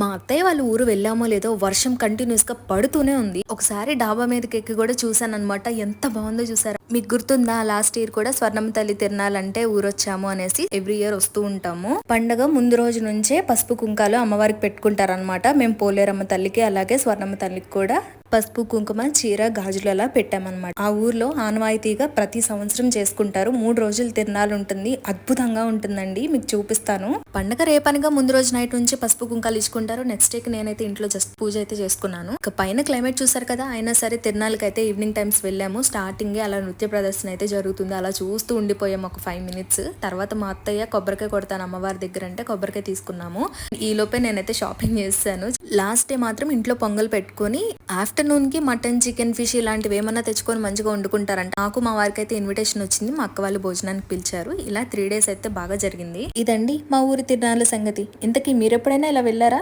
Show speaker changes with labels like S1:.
S1: మా అత్తయ్య వాళ్ళ ఊరు వెళ్ళామో లేదో వర్షం కంటిన్యూస్గా పడుతూనే ఉంది. ఒకసారి డాబా మీదకి ఎక్కి కూడా చూసాను అనమాట ఎంత బాగుందో చూసారా? మీకు గుర్తుందా? లాస్ట్ ఇయర్ కూడా స్వర్ణం తల్లి తిరణాలంటే ఊరొచ్చాము అనేసి ఎవ్రీ ఇయర్ వస్తూ ఉంటాము. పండగ ముందు రోజు నుంచే పసుపు కుంకాలు అమ్మవారికి పెట్టుకుంటారనమాట మేము పోలేరమ్మ తల్లికి అలాగే స్వర్ణమ్మ తల్లికి కూడా పసుపు కుంకుమ చీర గాజులు అలా పెట్టామన్నమాట. ఆ ఊర్లో ఆనవాయితీగా ప్రతి సంవత్సరం చేసుకుంటారు. మూడు రోజులు తిరణాలు ఉంటుంది. అద్భుతంగా ఉంటుందండి. మీకు చూపిస్తాను. పండగ రేపనిగా ముందు రోజు నైట్ నుంచి పసుపు కుంకాలు ఇచ్చుకుంటారు. నెక్స్ట్ డేకి నేనైతే ఇంట్లో జస్ట్ పూజ అయితే చేసుకున్నాను. ఇక పైన క్లైమేట్ చూసారు కదా. అయినా సరే తిరణాలకి అయితే ఈవినింగ్ టైమ్స్ వెళ్ళాము. స్టార్టింగ్ అలా నృత్య ప్రదర్శన అయితే జరుగుతుంది. అలా చూస్తూ ఉండిపోయాము ఒక ఫైవ్ మినిట్స్. తర్వాత మా అత్తయ్య కొబ్బరికాయ కొడతాను. అమ్మవారి దగ్గర అంటే కొబ్బరికాయ తీసుకున్నాము. ఈ లోపే నేనైతే షాపింగ్ చేశాను. లాస్ట్ డే మాత్రం ఇంట్లో పొంగల్ పెట్టుకొని ఆఫ్టర్నూన్కి మటన్ చికెన్ ఫిష్ ఇలాంటివి ఏమన్నా తెచ్చుకొని మంచిగా వండుకుంటారంట. నాకు మా వారికి అయితే ఇన్విటేషన్ వచ్చింది. మా అక్క వాళ్ళు భోజనానికి పిలిచారు. ఇలా త్రీ డేస్ అయితే బాగా జరిగింది. ఇదండి మా ఊరి తిరణాల సంగతి. ఇంతకీ మీరు ఎప్పుడైనా ఇలా వెళ్ళారా?